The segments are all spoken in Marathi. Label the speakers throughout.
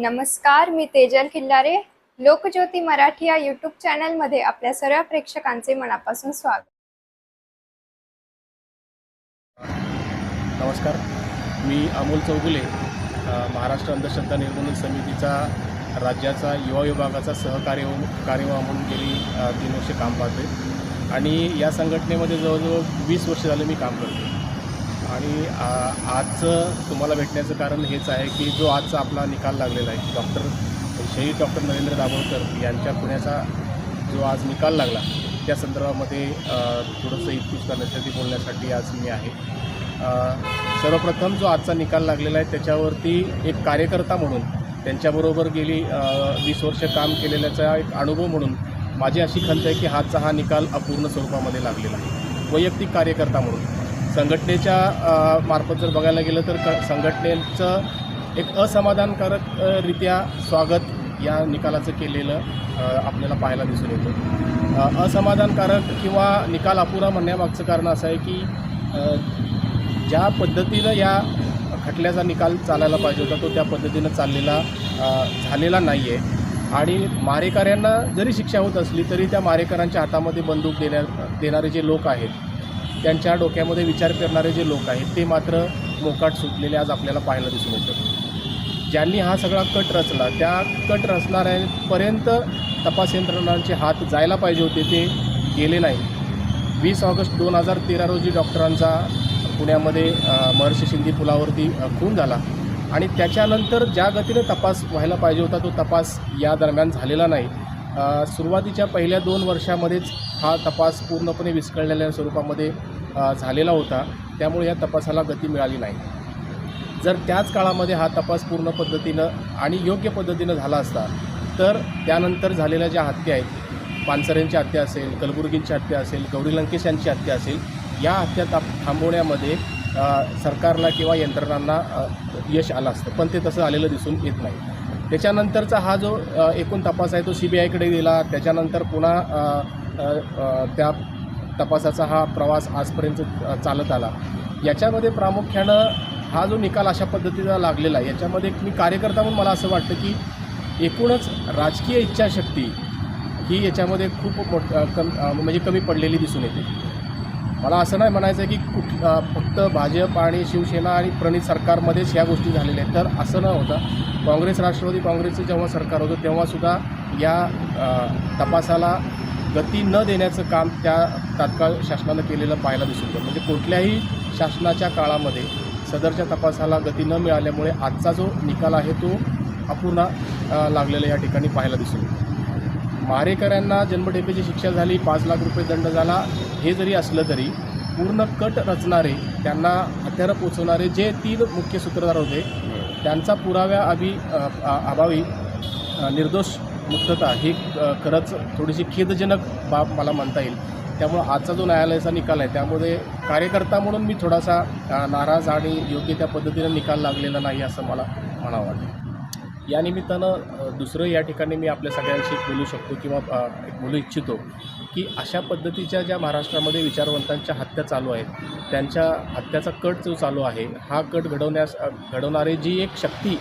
Speaker 1: नमस्कार मी तेजल किल्लारे लोकज्योती मराठी या यूट्यूब चॅनलमध्ये आपल्या सर्व प्रेक्षकांचे मनापासून स्वागत.
Speaker 2: नमस्कार मी अमोल चौगुले महाराष्ट्र अंधश्रद्धा निर्मूलन समितीचा राज्याचा युवा विभागाचा सहकार्य कार्यवाह म्हणून गेली तीन वर्षे काम पाहते आणि या संघटनेमध्ये जवळजवळ वीस वर्ष झाले मी काम करते आणि आजचं तुम्हाला भेटण्याचं कारण हेच आहे की जो आजचा आपला निकाल लागलेला आहे डॉक्टर शहीद डॉक्टर नरेंद्र दाभोळकर यांच्या पुण्याचा जो आज निकाल लागला त्या संदर्भामध्ये थोडंसं इतकूच करण्यासाठी बोलण्यासाठी आज मी आहे. सर्वप्रथम जो आजचा निकाल लागलेला आहे त्याच्यावरती एक कार्यकर्ता म्हणून त्यांच्याबरोबर गेली वीस वर्ष काम केलेल्याचा एक अनुभव म्हणून माझी अशी खंत आहे की आजचा हा निकाल अपूर्ण स्वरूपामध्ये लागलेला आहे. वैयक्तिक कार्यकर्ता म्हणून. संघटनेच्या मार्फत जर बघायला गेलं तर क संघटनेचं एक असमाधानकारक रित्या स्वागत या निकालाचं केलेलं आपल्याला पाहायला दिसून येतं. असमाधानकारक किंवा निकाल अपुरा म्हणण्यामागचं कारण असं आहे की ज्या पद्धतीनं या खटल्याचा निकाल चालायला पाहिजे होता तो त्या पद्धतीनं चाललेला झालेला नाही आहे आणि मारेकऱ्यांना जरी शिक्षा होत असली तरी त्या मारेकऱ्यांच्या हातामध्ये बंदूक देण्या देणारे जे लोक आहेत त्यांच्या डोक्यामध्ये विचार करणारे जे लोक आहेत ते मात्र मोकाट सुटलेले आज आपल्याला पाहायला दिसून येतं. ज्यांनी हा सगळा कट रचला त्या कट रचणाऱ्यांपर्यंत तपास यंत्रणांचे हात जायला पाहिजे होते ते गेले नाही. वीस ऑगस्ट दोन हजार तेरा रोजी डॉक्टरांचा पुण्यामध्ये महर्षी शिंदे पुलावरती खून झाला. आणि त्याच्यानंतर ज्या गतीने तपास व्हायला पाहिजे होता तो तपास या दरम्यान झालेला नाही. सुरुवातीच्या पहिल्या दोन वर्षामध्येच हा तपास पूर्णपणे विस्कळलेल्या स्वरूपामध्ये झालेला होता त्यामुळे या तपासाला गती मिळाली नाही. जर त्याच काळामध्ये हा तपास पूर्ण पद्धतीनं आणि योग्य पद्धतीनं झाला असता तर त्यानंतर झालेल्या ज्या हत्या आहेत पानसरेंची हत्या असेल कलबुर्गींची हत्या असेल गौरी लंकेश यांची हत्या असेल या हत्या ताप थांबवण्यामध्ये सरकारला किंवा यंत्रणांना यश आलं असतं पण ते तसं आलेलं दिसून येत नाही. त्याच्यानंतरचा हा जो एकूण तपास आहे तो सी बी आयकडे गेला त्याच्यानंतर पुन्हा त्या तपासाचा हा प्रवास आजपर्यंत चालत आला. याच्यामध्ये प्रामुख्यानं हा जो निकाल अशा पद्धतीचा लागलेला आहे याच्यामध्ये मी कार्यकर्ता म्हणून मला असं वाटतं की एकूणच राजकीय इच्छाशक्ती ही याच्यामध्ये खूप मोठ कम म्हणजे कमी पडलेली दिसून येते. मला असं नाही म्हणायचं आहे की कुठ फक्त भाजप आणि शिवसेना आणि प्रणित सरकारमध्येच ह्या गोष्टी झालेल्या आहेत तर असं न होता काँग्रेस राष्ट्रवादी काँग्रेसचं जेव्हा सरकार होतं तेव्हासुद्धा या तपासाला गती न देण्याचं काम त्या तात्काळ शासनानं केलेलं पाहायला दिसून येतं. म्हणजे कुठल्याही शासनाच्या काळामध्ये सदरच्या तपासाला गती न मिळाल्यामुळे आजचा जो निकाल आहे तो अपूर्ण लागलेला या ठिकाणी पाहायला दिसून येतो. मारेकऱ्यांना जन्मठेपेची शिक्षा झाली पाच लाख रुपये दंड झाला हे जरी असलं तरी पूर्ण कट रचणारे त्यांना हत्यारं पोचवणारे जे तीन मुख्य सूत्रधार होते त्यांचा पुराव्या अभावी निर्दोष मुक्तता ही खरंच थोडीशी खेदजनक बाब मला म्हणता येईल. त्यामुळं आजचा जो न्यायालयाचा निकाल आहे त्यामध्ये कार्यकर्ता म्हणून मी थोडासा नाराज आणि योग्य त्या पद्धतीनं निकाल लागलेला नाही असं मला म्हणावं वाटतं. या निमित्तानं दुसरं या ठिकाणी मी आपल्या सगळ्यांशी बोलू शकतो किंवा एक बोलू इच्छितो. की अशा पद्धतीच्या ज्या महाराष्ट्रामध्ये विचारवंतांच्या हत्या चालू आहेत त्यांच्या हत्याचा कट जो चालू आहे हा कट घडवण्यास घडवणारे घडवणारी जी एक शक्ती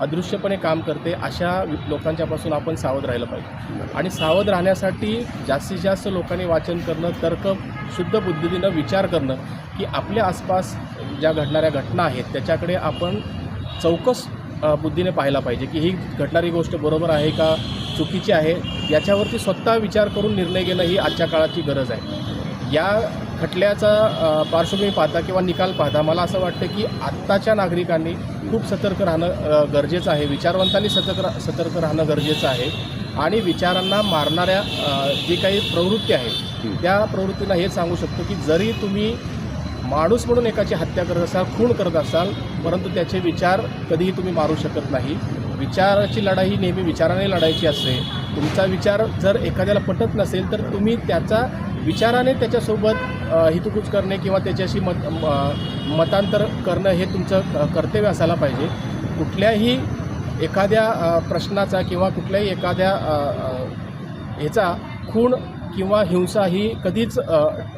Speaker 2: अदृश्यपणे काम करते अशा लोकांच्यापासून आपण सावध राहिलं पाहिजे. आणि सावध राहण्यासाठी जास्तीत जास्त लोकांनी वाचन करणं तर्क शुद्ध बुद्धीनं विचार करणं की आपल्या आसपास ज्या घडणाऱ्या घटना आहेत त्याच्याकडे आपण चौकस बुद्धीने पाहायला पाहिजे की ही घडणारी गोष्ट बरोबर आहे का चुकीची आहे याच्यावरती स्वतः विचार करून निर्णय घेणं ही आजच्या काळाची गरज आहे. या खटल्याचा पार्श्वभूमी पाहता किंवा निकाल पाहता मला असं वाटतं की आत्ताच्या नागरिकांनी खूप सतर्क राहणं गरजेचं आहे. विचारवंतांनी सतर्क रा- सतर्क राहणं गरजेचं आहे. आणि विचारांना मारणाऱ्या जी काही प्रवृत्ती आहे त्या प्रवृत्तीला हे सांगू शकतो की जरी तुम्ही माणूस म्हणून एकाची हत्या करत असाल खून करत असाल परंतु त्याचे विचार कधीही तुम्ही मारू शकत नाही. विचाराची लढाई ही नेहमी विचाराने लढायची असते. तुमचा विचार जर एखाद्याला पटत नसेल तर तुम्ही त्याचा विचाराने त्याच्यासोबत हितुकूच करणे किंवा त्याच्याशी मत म- मतांतर करणं हे तुमचं क- कर्तव्य असायला पाहिजे. कुठल्याही एखाद्या प्रश्नाचा किंवा कुठल्याही एखाद्या ह्याचा खूण किंवा हिंसा ही कधीच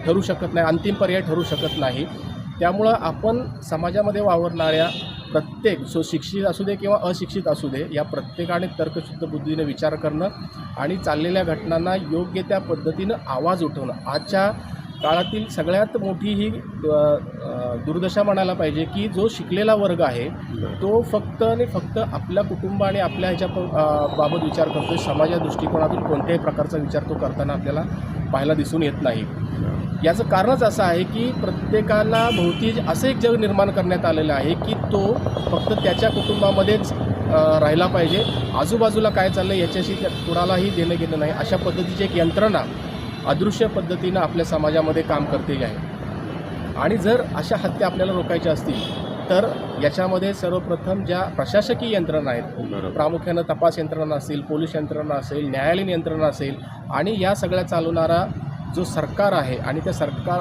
Speaker 2: ठरू शकत नाही अंतिम पर्याय ठरू शकत नाही. त्यामुळं आपण समाजामध्ये वावरणाऱ्या प्रत्येक सो शिक्षित असू दे किंवा अशिक्षित असू दे या प्रत्येकाने तर्कशुद्ध बुद्धीने विचार करणं आणि चाललेल्या घटनांना योग्य त्या पद्धतीनं आवाज उठवणं. आजच्या काळातील सगळ्यात मोठी ही दुर्दशा म्हणायला पाहिजे की जो शिकलेला वर्ग आहे तो फक्त आणि फक्त आपल्या कुटुंब आणि आपल्या ह्याच्या बाबत विचार करतो समाजा दृष्टिकोनातून कोणत्याही प्रकारचा विचार तो करताना आपल्याला पाहायला दिसून येत नाही. याचं कारणच असं आहे की प्रत्येकाला भोवती असं एक जग निर्माण करण्यात आलेलं आहे की तो फक्त त्याच्या कुटुंबामध्येच राहिला पाहिजे. आजूबाजूला काय चाललं आहे याच्याशी त्या- कुणालाही देणं घेणं नाही. अशा पद्धतीची एक यंत्रणा अदृश्य पद्धतीनं आपल्या समाजामध्ये काम करते आहे. आणि जर अशा हत्या आपल्याला रोखायच्या असतील तर याच्यामध्ये सर्वप्रथम ज्या प्रशासकीय यंत्रणा आहेत प्रामुख्यानं तपास यंत्रणा असेल पोलीस यंत्रणा असेल न्यायालयीन यंत्रणा असेल आणि या सगळ्या चालवणारा जो सरकार आहे आणि त्या सरकार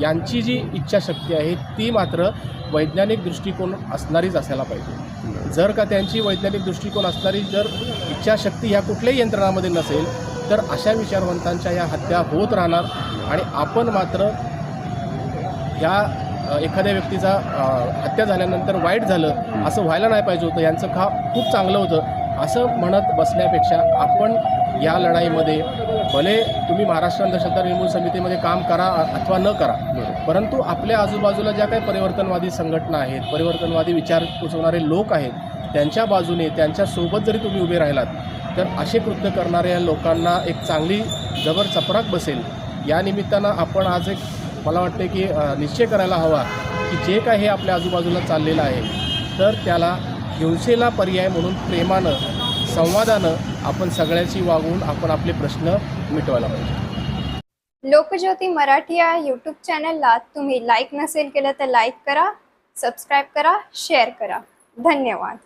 Speaker 2: यांची जी इच्छाशक्ती आहे ती मात्र वैज्ञानिक दृष्टिकोन असणारीच असायला पाहिजे. जर का त्यांची वैज्ञानिक दृष्टिकोन असणारी जर इच्छाशक्ती ह्या कुठल्याही यंत्रणामध्ये नसेल तर अशा विचारवंतांच्या या हत्या होत राहणार आणि आपण मात्र ह्या एखाद्या व्यक्तीचा हत्या झाल्यानंतर वाईट झालं असं व्हायला नाही पाहिजे होतं यांचं खा खूप चांगलं होतं असं म्हणत बसण्यापेक्षा आपण या लढाईमध्ये भले तुम्ही महाराष्ट्र अंधश्रद्धा निर्मूलन समितीमध्ये काम करा अथवा न करा परंतु आपल्या आजूबाजूला ज्या काही परिवर्तनवादी संघटना आहेत परिवर्तनवादी विचार पोचवणारे लोक आहेत त्यांच्या बाजूने त्यांच्यासोबत जरी तुम्ही उभे राहिलात तर असे कृत्य करणाऱ्या लोकांना एक चांगली जबर चपराक बसेल. या निमित्तानं आपण आज एक मला वाटते की निश्चय करायला हवा की जे काय हे आपल्या आजूबाजूला चाललेलं आहे तर त्याला हिंसेला पर्याय म्हणून प्रेमानं संवादानं आपण सगळ्याची वागून आपण आपले प्रश्न मिटवायला पाहिजे.
Speaker 1: लोकज्योती मराठी या यूट्यूब चॅनलला तुम्ही लाईक नसेल केलं तर लाईक करा सबस्क्राईब करा शेअर करा. धन्यवाद.